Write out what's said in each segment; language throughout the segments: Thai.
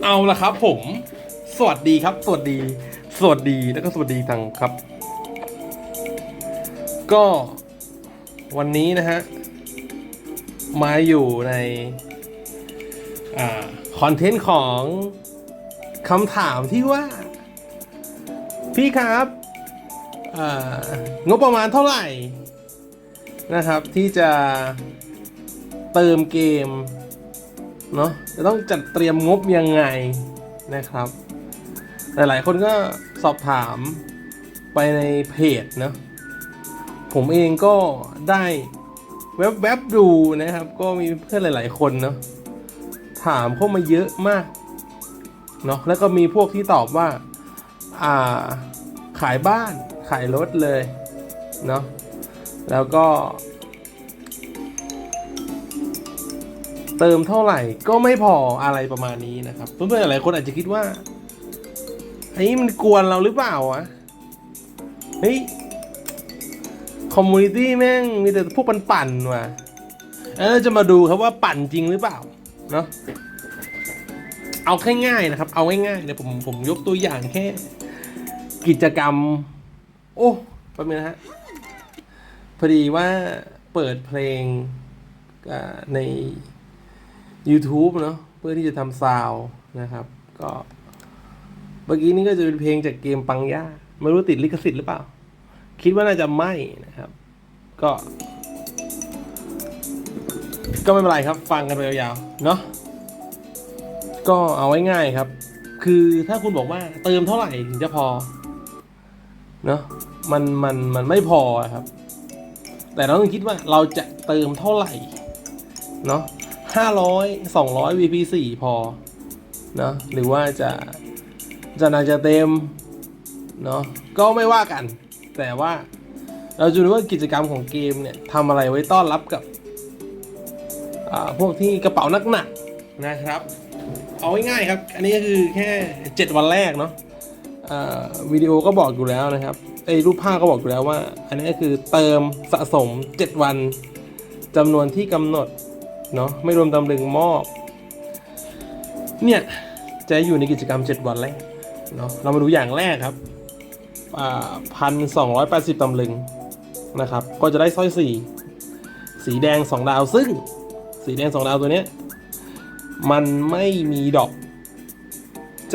เอาละครับผม สวัสดีครับ สวัสดี สวัสดีแล้วก็สวัสดีทางครับ ก็วันนี้นะฮะ มาอยู่ในอคอนเทนต์ของคำถามที่ว่า พี่ครับงบประมาณเท่าไหร่นะครับ ที่จะเติมเกม เนาะจะต้องจัดเตรียมงบยังไงนะครับ หลายๆ คนก็สอบถามไปในเพจเนาะผมเองก็ได้แวบๆดูนะครับ ก็มีเพื่อนหลาย ๆ คนเนาะถามเข้ามาเยอะมากเนาะแล้วก็มีพวกที่ตอบว่าอ่าขายบ้านขายรถเลยเนาะแล้วก็ เติมเท่าไหร่ก็ไม่พออะไรประมาณนี้นะครับเพื่อนๆหลายคนอาจจะคิดว่าไอ้นี่มันกวนเราหรือเปล่าวะเฮ้ยคอมมูนิตี้แม่งมีแต่พวกปั่นๆว่ะเออจะมาดูครับว่าปั่นจริงหรือเปล่าเนาะเอาแค่ง่ายนะครับ เอาง่ายๆเดี๋ยวผมผมยกตัวอย่างแค่ กิจกรรม โอ้แป๊บนึงนะฮะพอดีว่าเปิดเพลงอ่าใน YouTube เนาะเพื่อที่จะทำซาวนะครับ ก็ เมื่อกี้นี้ก็จะเป็นเพลงจากเกมปังย่าไม่รู้ติดลิขสิทธิ์หรือเปล่า คิดว่าน่าจะไม่นะครับ ก็ ก็ไม่เป็นไรครับ ฟังกันไปยาวๆเนาะก็เอาไว้ง่ายครับ คือถ้าคุณบอกว่าเติมเท่าไหร่ถึงจะพอเนาะมันมันมันไม่พอครับ แต่เราต้องคิดว่าเราจะเติมเท่าไหร่เนาะ ห้าร้อยสองร้อย VP สี่พอเนาะหรือว่าจะจะนาจะเต็มเนาะก็ไม่ว่ากัน แต่ว่าเราจะดูว่ากิจกรรมของเกมเนี่ยทำอะไรไว้ต้อนรับกับอ่าพวกที่กระเป๋าหนักๆนะครับ เอาง่ายๆครับ อันนี้ก็คือแค่ 7 วันแรกเนาะอ่าวิดีโอก็บอกอยู่แล้วนะครับไอ้รูปภาพก็บอกอยู่แล้วว่า อันนี้ก็คือเติมสะสม 7 วันจำนวนที่กำหนด เนาะไม่รวมตำลึงมอบ เนี่ยจะอยู่ในกิจกรรม 7 วันแรกเนาะเรามาดูอย่างแรกครับพันสองร้อยแปดสิบตำลึงนะครับ ก็จะได้สร้อยสีสีแดง2ดาวซึ่ง สีแดง2ดาวตัวเนี้ยมันไม่มีดอก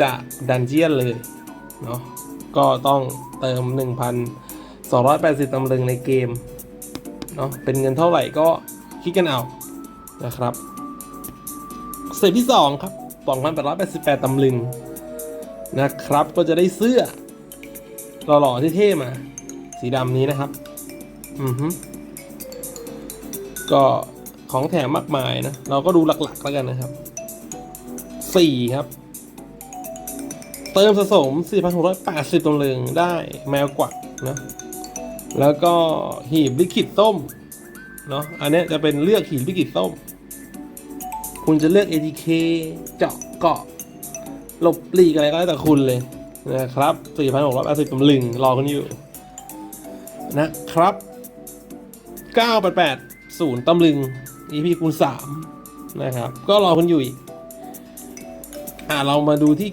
จากดันเจียนเลยเนาะก็ต้องเติม 1,280ตำลึงในเกมเนาะเป็นเงินเท่าไหร่ก็คิดกันเอา นะครับเสร็จที่2ครับ2,888ตำลึงนะครับ ก็จะได้เสื้อหล่อๆที่เท่ๆมา สีดำนี้นะครับ อือฮึก็ของแถมมากมายนะ เราก็ดูหลักๆแล้วกันนะครับ 4 ครับ เติมสะสม 4,680ตำลึงได้แมวกวักนะ แล้วก็หีบลิขิตส้ม เนาะอันนี้จะเป็นเลือกหีบลิขิตส้ม คุณจะเลือก ATK เจาะเกาะหลบปลีกอะไรก็แล้วแต่คุณเลยนะครับ4,680ตำลึงรอคุณอยู่ นะครับ 988ตำลึง EP คูณ3นะครับ ก็รอคุณอยู่อีกอ่าเรามาดูที่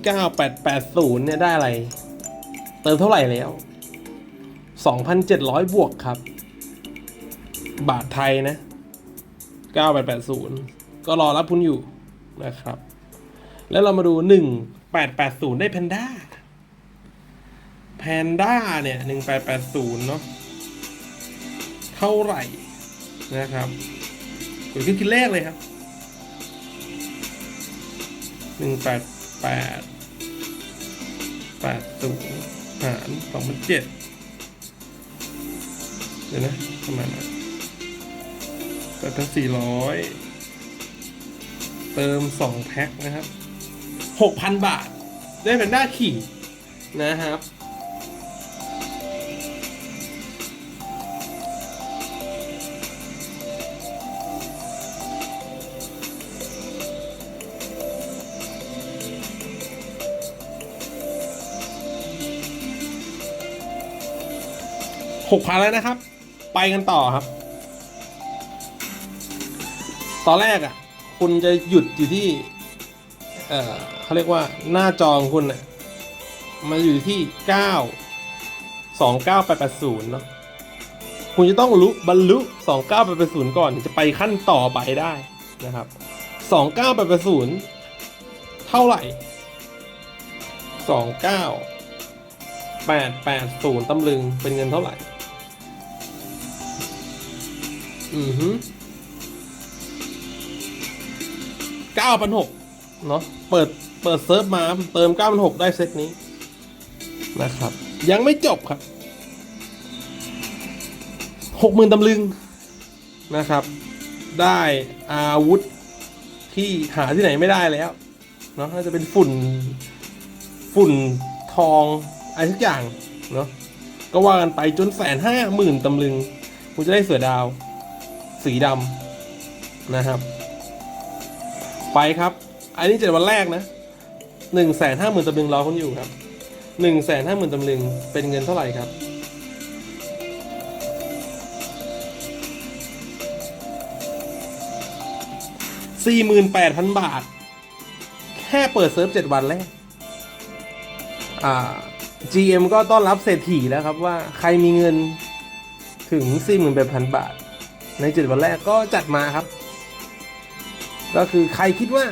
9880 เนี่ยได้อะไร เติมเท่าไหร่แล้ว 2,700 บวกครับ บาทไทยนะ9880 ก็รอรับคุณอยู่นะครับ แล้วเรามาดู 1880 ได้แพนด้าแพนด้าเนี่ย 1880 เนาะเท่าไหร่นะครับกดขึ้นคิดเลขเลยครับ 188 80 หาร 2,007 เดี๋ยวนะประมาณนั้น แปดพันสี่ร้อยเติมสองแพ็คนะครับหกพันบาท ได้เป็นด้าขี่นะครับหกพันแล้วนะครับ ไปกันต่อครับ ตอนแรกอะ คุณจะหยุดอยู่ที่ เอ่อเขาเรียกว่าหน้าจอของคุณน่ะมันอยู่ที่เก้าสองเก้าแปดแปดศูนย์เนาะคุณจะต้องรู้บรรลุสองเก้าแปดแปดศูนย์ก่อนถึงจะไปขั้นต่อไปได้นะครับสองเก้าแปดแปดศูนย์เท่าไหร่สองเก้าแปดแปดศูนย์ตำลึงเป็นเงินเท่าไหร่ อือฮึ ก้าพันหกเนาะเปิดเปิดเซิร์ฟมาเติมเก้าพันหกได้เซตนี้นะครับ ยังไม่จบครับหกหมื่นตำลึงนะครับ ได้อาวุธที่หาที่ไหนไม่ได้แล้วเนาะน่าจะเป็นฝุ่นฝุ่นทองอะไรทุกอย่างเนาะก็ว่ากันไปจนแสนห้าหมื่นตำลึงคุณจะได้เสือดาว สีดำนะครับ ไปครับ อันนี้เจ็ดวันแรกนะหนึ่งแสนห้าหมื่นตำลึงรอคุณอยู่ครับหนึ่งแสนห้าหมื่นตำลึงเป็นเงินเท่าไหร่ครับสี่หมื่นแปดพันบาท แค่เปิดเซิร์ฟเจ็ดวันแรกอ่า GM ก็ต้อนรับเศรษฐีแล้วครับว่าใครมีเงินถึง 48,000 บาท ใน7วันแรกก็จัดมาครับ ก็คือใครคิดว่า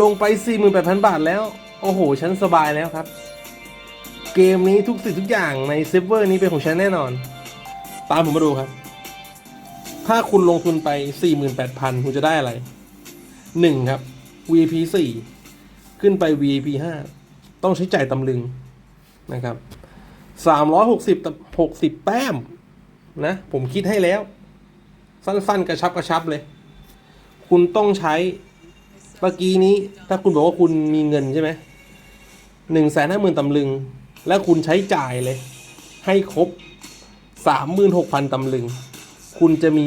ลงไป 48,000 บาทแล้ว โอ้โห ฉันสบายแล้วครับ เกมนี้ทุกสิ่งทุกอย่างในเซิร์ฟเวอร์นี้เป็นของฉันแน่นอน ตามผมมาดูครับ ถ้าคุณลงทุนไป 48,000 คุณจะได้อะไร 1 ครับ VIP 4 ขึ้นไป VIP 5 ต้องใช้จ่ายตำลึงนะครับ 360 60 แต้มนะ ผมคิดให้แล้ว สั้นๆ กระชับกระชับเลย คุณต้องใช้เมื่อกี้นี้ ถ้าคุณบอกว่าคุณมีเงินใช่ไหมหนึ่งแสนห้าหมื่นตำลึง และคุณใช้จ่ายเลย ให้ครบสามหมื่นหกพันตำลึง คุณจะมี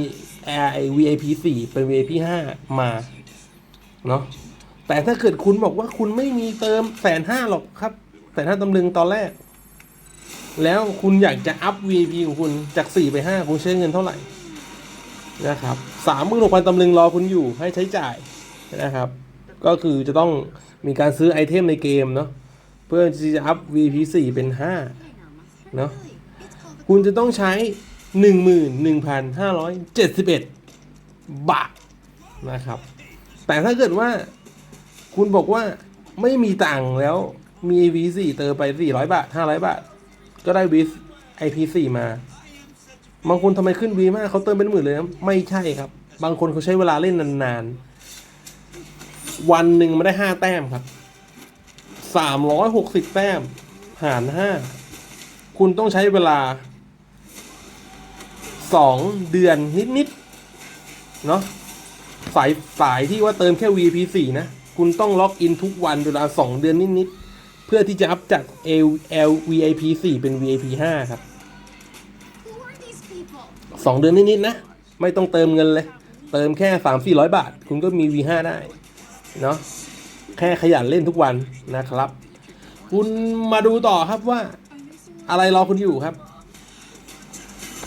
Air VIP 4เป็น VIP 5มาเนาะแต่ถ้าเกิดคุณบอกว่าคุณไม่มีเติมแสนห้าหรอกครับแสนห้าตำลึงตอนแรก แล้วคุณอยากจะอัพ VIP ของคุณจาก4ไป5คุณใช้เงินเท่าไหร่ นะครับสามหมื่นหกพันตำลึงรอคุณอยู่ให้ใช้จ่ายนะครับ ก็คือจะต้องมีการซื้อไอเทมในเกมเนาะเพื่อที่จะอัพ VIP 4เป็น5เนาะคุณจะต้องใช้ 11,571 บาทนะครับ แต่ถ้าเกิดว่าคุณบอกว่าไม่มีตังค์แล้วมี V4 เติมไป 400 บาท 500 บาท ก็ได้ V IP4 มา บางคนทำไมขึ้น V มากเขาเติมเป็นหมื่นเลยนะไม่ใช่ครับ บางคนเขาใช้เวลาเล่นนานๆ วันหนึ่งม่ได้ห้าแต้มครับสามร้อยหกสิบแต้ม หารห้าคุณต้องใช้เวลาสองเดือนนิดๆเนาะสายสายที่ว่าเติมแค่ VP4 นะ คุณต้องล็อกอินทุกวันเวลาสองเดือนนิดๆเพื่อที่จะอัพจาก L VIP 4เป็น VIP 5ครับ สองเดือนนิดๆนะ ไม่ต้องเติมเงินเลย เติมแค่สามสี่ร้อยบาท คุณก็มี V5 ได้เนาะแค่ขยันเล่นทุกวันนะครับ คุณมาดูต่อครับว่า อะไรรอคุณอยู่ครับ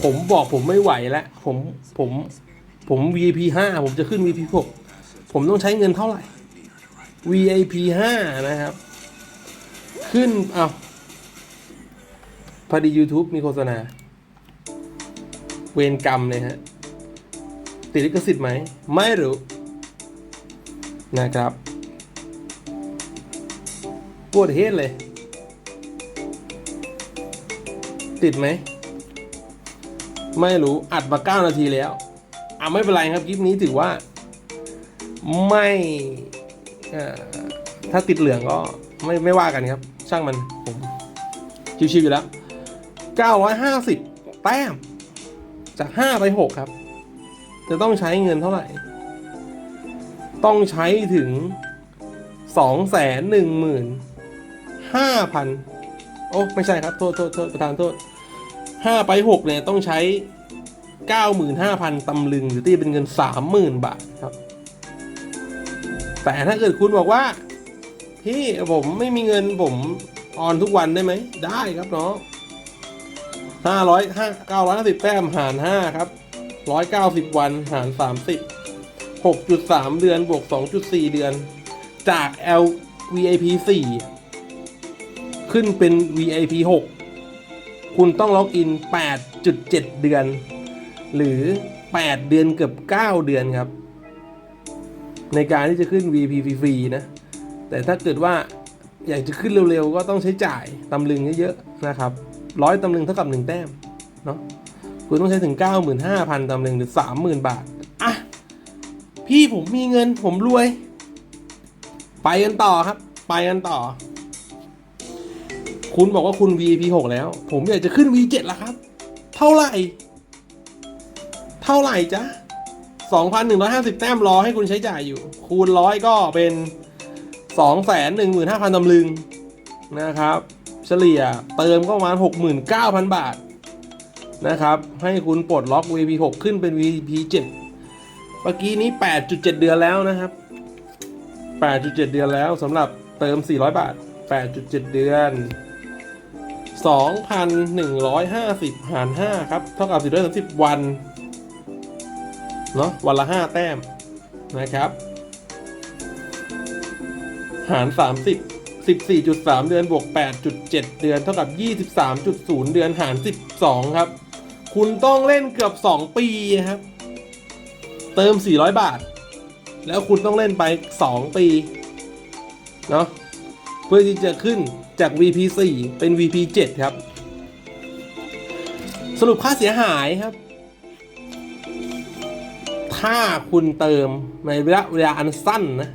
ผมบอกผมไม่ไหวแล้วผมผมผม VIP 5ผมจะขึ้น VIP 6ผมต้องใช้เงินเท่าไหร่ VIP 5นะครับ ขึ้นเอาพอดี YouTube มีโฆษณา เวรกรรมเลยฮะ ติดลิขสิทธิ์ไหม ไม่รู้ นะครับ ปวดเฮดเลย ติดไหม ไม่รู้ อัดมาเก้านาทีแล้วอะไม่เป็นไรครับคลิปนี้ถือว่า ไม่ถ้าติดเหลืองก็ไม่ไม่ว่ากันครับ ช่างมันผมชิวๆอยู่แล้ว 950 แต้ม จาก5ไป6ครับ จะต้องใช้เงินเท่าไหร่ ต้องใช้ถึง2 1 5 0 0 0โอ้ไม่ใช่ครับ โทษโทษโทษประธานโทษ5ไป6เนี่ยต้องใช้95,000ตำลึงหรือตีเป็นเงิน30,000บาทครับ แต่ถ้าเกิดคุณบอกว่า พี่ผมไม่มีเงินผมออนทุกวันได้ไหม ได้ครับเน้อง ห้าร้อยห้าเก้าร้อยห้าสิบแต้มหารห้าครับร้อยเก้าสิบวันหารสามสิบหกจุดสามเดือนบวกสองจุดสี่เดือน จาก L VIP 4ขึ้นเป็น VIP 6คุณต้องล็อกอิน8.7เดือน หรือ8เดือนเกือบ9เดือนครับ ในการที่จะขึ้น VIP ฟรีนะ แต่ถ้าเกิดว่าอยากจะขึ้นเร็วๆ ก็ต้องใช้จ่ายตำลึงเยอะๆนะครับ ร้อยตำลึงเท่ากับ 1 แต้มเนาะคุณต้องใช้ถึง 95,000ตำลึงหรือ 30,000 บาท อะ พี่ผมมีเงินผมรวย ไปกันต่อครับ ไปกันต่อ คุณบอกว่าคุณ VIP 6แล้ว ผมอยากจะขึ้น V7 แล้วครับ เท่าไหร่ เท่าไหร่จ๊ะ 2,150 แต้มรอให้คุณใช้จ่ายอยู่ คูณร้อยก็เป็น 215,000ตำลึงนะครับ เฉลี่ยเติมก็ประมาณ 69,000 บาทนะครับ ให้คุณปลดล็อก VP 6ขึ้นเป็น VP 7เมื่อกี้นี้ 8.7 เดือนแล้วนะครับ 8.7 เดือนแล้วสำหรับเติม 400 บาท 8.7 เดือน 2,150 หาร 5 ครับ เท่ากับ 430 วัน เนาะวันละ 5 แต้มนะครับ หาร 30 14.3 เดือนบวก 8.7 เดือน เท่ากับ 23.0 เดือนหาร 12 ครับ คุณต้องเล่นเกือบ 2 ปีครับ เติม 400 บาท แล้วคุณต้องเล่นไป 2 ปี เนาะเพื่อที่จะขึ้นจาก VP 4เป็น VP 7 ครับ สรุปค่าเสียหายครับ ถ้าคุณเติมในระยะเวลาอันสั้นนะ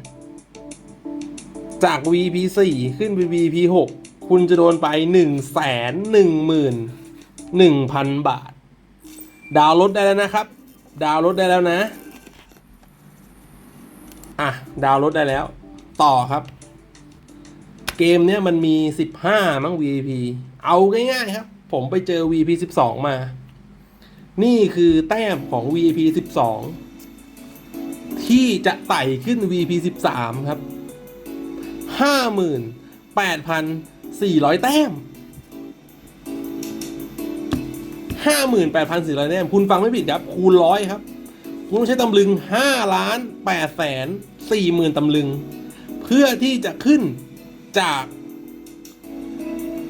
จาก VP 4ขึ้นไป VP 6คุณจะโดนไป 1 1 1 0 0 0 บาท ดาวน์รถได้แล้วนะครับ ดาวน์รถได้แล้วนะ อะ ดาวน์รถได้แล้ว ต่อครับ เกมเนี้ยมันมี 15 มั้ง VP เอาง่ายๆครับ ผมไปเจอ VP 12 มา นี่คือแต้มของ VP 12 ที่จะไต่ขึ้น VP 13 ครับ 58,400 แต้ม 58,400 แต้ม คุณฟังไม่ผิดครับ คูณร้อยครับ คุณต้องใช้ตำลึง5ล้าน8แสน4หมื่นตำลึง เพื่อที่จะขึ้นจาก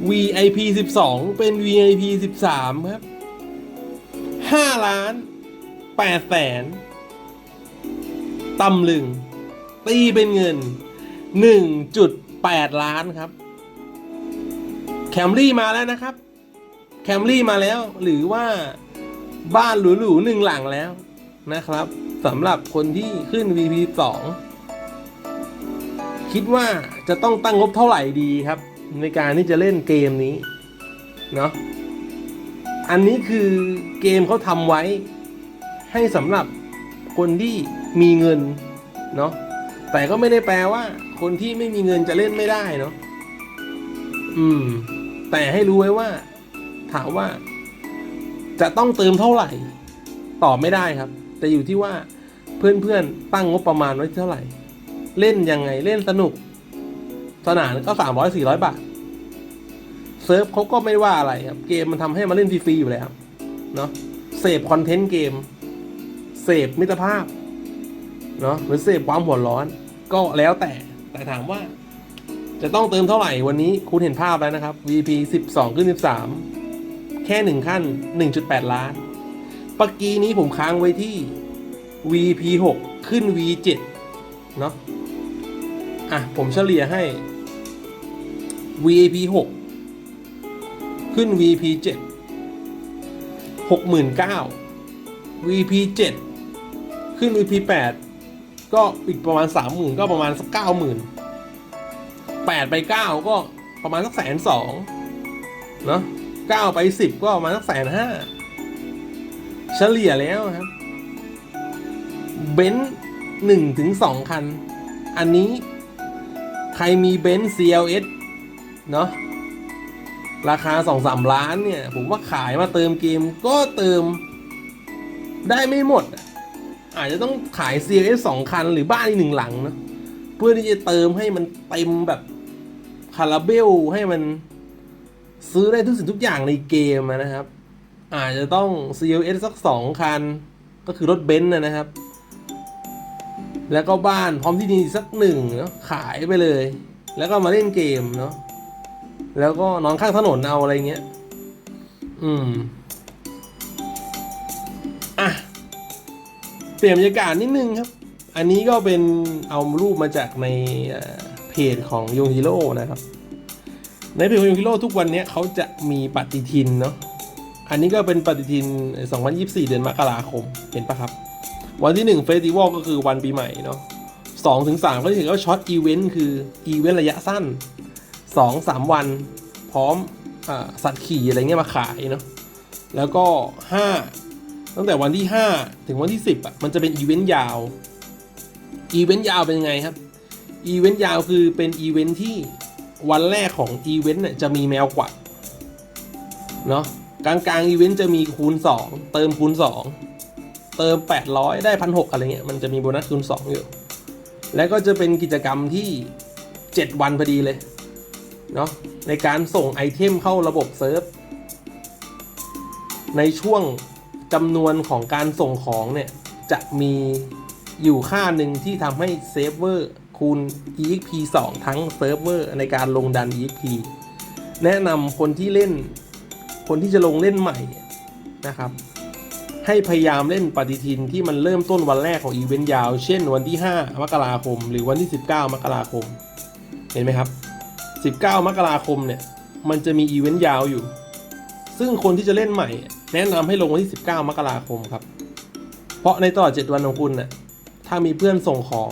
VIP 12 เป็น VIP 13 ครับ 5 ล้าน8แสนตำลึง ตีเป็นเงิน 1.8 ล้านครับแคมรี่มาแล้วนะครับแคมรี่มาแล้วหรือว่าบ้านหรูๆหนึ่งหลังแล้วนะครับสำหรับคนที่ขึ้น VP 2คิดว่าจะต้องตั้งงบเท่าไหร่ดีครับ ในการที่จะเล่นเกมนี้เนาะอันนี้คือเกมเขาทำไว้ ให้สำหรับคนที่มีเงินเนาะแต่ก็ไม่ได้แปลว่า คนที่ไม่มีเงินจะเล่นไม่ได้เนาะอืม แต่ให้รู้ไว้ว่า ถามว่า จะต้องเติมเท่าไหร่ ตอบไม่ได้ครับ แต่อยู่ที่ว่าเพื่อนๆตั้งงบประมาณไว้เท่าไหร่ เล่นยังไงเล่นสนุก สนานก็สามร้อยสี่ร้อยบาทเซิร์ฟเขาก็ไม่ว่าอะไรครับ เกมมันทำให้มาเล่นฟรีๆอยู่แล้วเนาะเสพคอนเทนต์เกม เสพมิตรภาพเนาะหรือเสพความหัวร้อน ก็แล้วแต่ แต่ถามว่า จะต้องเติมเท่าไหร่วันนี้คุณเห็นภาพแล้วนะครับ VP 12 ขึ้น 13 แค่หนึ่งขั้น 1.8 ล้านปกกี้นี้ผมค้างไว้ที่ VP 6ขึ้น V7 เนาะอะ ผมเฉลี่ยให้ VP 6ขึ้น VP 7 69,000 VP 7ขึ้น VP 8 ก็อีกประมาณ30,000ก็ประมาณสัก90,000 8ไป9ก็ประมาณสักแสนสองเนาะ9ไป10ก็ประมาณสักแสนห้าเฉลี่ยแล้วครับ เบนซ์หนึ่งถึงสองคัน อันนี้ใครมีเบนซ์ CLS เนาะราคาสองสามล้านเนี่ย ผมว่าขายมาเติมเกมก็เติมได้ไม่หมดอะ อาจจะต้องขาย CLS สองคันหรือบ้านอีกหนึ่งหลังนะเพื่อที่จะเติมให้มันเต็มแบบคาราเบลให้มันซื้อได้ทุกสิ่งทุกอย่างในเกมนะครับ อาจจะต้อง CLS สักสองคัน ก็คือรถเบนซ์นะครับ แล้วก็บ้านพร้อมที่ดินสักหนึ่งเนาะขายไปเลย แล้วก็มาเล่นเกมเนาะแล้วก็นอนข้างถนนเอาอะไรเงี้ย อืม เปลี่ยนบรรยากาศนิดนึงครับ อันนี้ก็เป็นเอารูปมาจากในเพจของยงฮีโร่นะครับ ในเพจของยงฮีโร่ทุกวันนี้เขาจะมีปฏิทินเนาะ อันนี้ก็เป็นปฏิทิน 2024 เดือนมกราคม เห็นปะครับ วันที่1เฟสติวัลก็คือวันปีใหม่เนาะ2ถึง3ก็จะถือว่าช็อตอีเวนต์คืออีเวนต์ระยะสั้น2 3วันพร้อมอสัตว์ขี่อะไรเงี้ยมาขายเนาะแล้วก็5 ตั้งแต่วันที่ 5 ถึงวันที่ 10อะมันจะเป็นอีเวนต์ยาว อีเวนต์ยาวเป็นยังไงครับ อีเวนต์ยาวคือเป็นอีเวนต์ที่วันแรกของอีเวนต์เนี่ยจะมีแมวกวักเนาะกลางกลางอีเวนต์จะมีคูณ 2 เติมคูณ 2 เติม 800 ได้พันหอะไรเงี้ยมันจะมีโบนัสคูณ 2 อยู่ แล้วก็จะเป็นกิจกรรมที่ 7 วันพอดีเลยเนาะในการส่งไอเทมเข้าระบบเซิร์ฟในช่วง จำนวนของการส่งของเนี่ย จะมีอยู่ค่าหนึ่งที่ทำให้เซิร์ฟเวอร์คูณ exp 2 ทั้งเซิร์ฟเวอร์ในการลงดัน exp แนะนำคนที่เล่น คนที่จะลงเล่นใหม่นะครับ ให้พยายามเล่นปฏิทินที่มันเริ่มต้นวันแรกของอีเวนต์ยาว เช่นวันที่ 5 มกราคม หรือวันที่ 19 มกราคม เห็นไหมครับ 19 มกราคมเนี่ย มันจะมีอีเวนต์ยาวอยู่ ซึ่งคนที่จะเล่นใหม่ แนะนำให้ลงวันที่ 19 มกราคมครับ เพราะในตลอด 7 วันของคุณน่ะถ้ามีเพื่อนส่งของ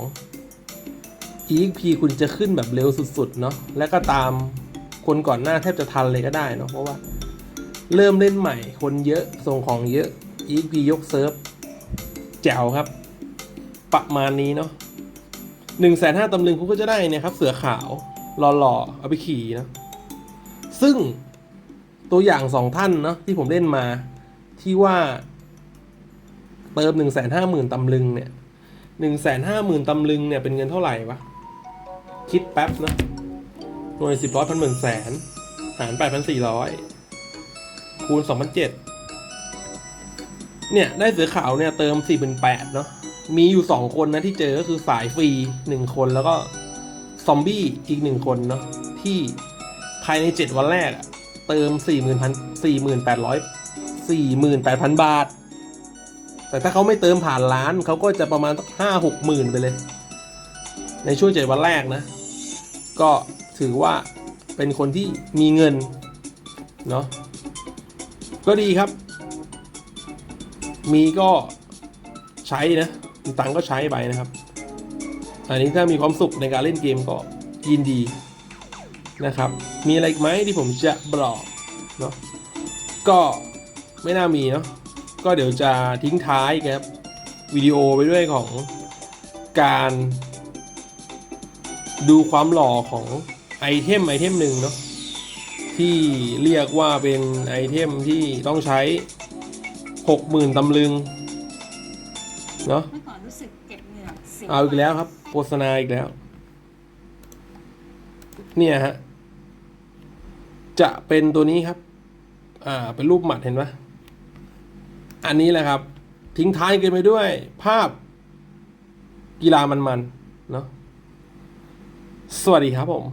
EXP คุณจะขึ้นแบบเร็วสุด ๆ เนาะและก็ตามคนก่อนหน้าแทบจะทันเลยก็ได้เนาะเพราะว่า เริ่มเล่นใหม่คนเยอะส่งของเยอะ EXP ยกเซิร์ฟแจ๋วครับ ประมาณนี้เนาะหนึ่งแสนห้าตำลึงคุณก็จะได้เนี่ยครับ เสือขาวหล่อๆเอาไปขี่นะ ซึ่ง ตัวอย่างสองท่านเนาะที่ผมเล่นมาที่ว่า เติมหนึ่งแสนห้าหมื่นตำลึงเนี่ยหนึ่งแสนห้าหมื่นตำลึงเนี่ยเป็นเงินเท่าไหร่วะ คิดแป๊บนะหน่วยสิบร้อยพันหมื่นแสน หารแปดพันสี่ร้อยคูณสองพันเจ็ดเนี่ย ได้เสือขาวเนี่ยเติมสี่เป็นแปดเนาะมีอยู่สองคนนะที่เจอก็คือสายฟรีหนึ่งคนแล้วก็ซอมบี้อีกหนึ่งคนเนาะที่ภายในเจ็ดวันแรกอะ เติมสี่หมื่นพันสี่หมื่นแปดร้อยสี่หมื่นแปดพันบาท แต่ถ้าเขาไม่เติมผ่านร้านเขาก็จะประมาณห้าหกหมื่นไปเลย ในช่วงเจ็ดวันแรกนะ ก็ถือว่าเป็นคนที่มีเงิน เนาะก็ดีครับ มีก็ใช้นะมีตังค์ก็ใช้ไปนะครับ อันนี้ถ้ามีความสุขในการเล่นเกมก็ยินดี นะครับ มีอะไรอีกไหมที่ผมจะบอกเนาะก็ไม่น่ามีเนาะก็เดี๋ยวจะทิ้งท้ายครับวิดีโอไปด้วยของการ ดูความหล่อของไอเทมไอเทมหนึ่งเนาะที่เรียกว่าเป็นไอเทมที่ต้องใช้หกหมื่นตำลึงเนาะเมื่อก่อนรู้สึกเจ็บเหงือกสิวเอาอีกแล้วครับโฆษณาอีกแล้ว เนี่ยฮะ จะเป็นตัวนี้ครับ อ่า เป็นรูปหมัดเห็นไหมอันนี้แหละครับ ทิ้งท้ายกันไปด้วย ภาพกีฬามันๆ เนาะ สวัสดีครับผม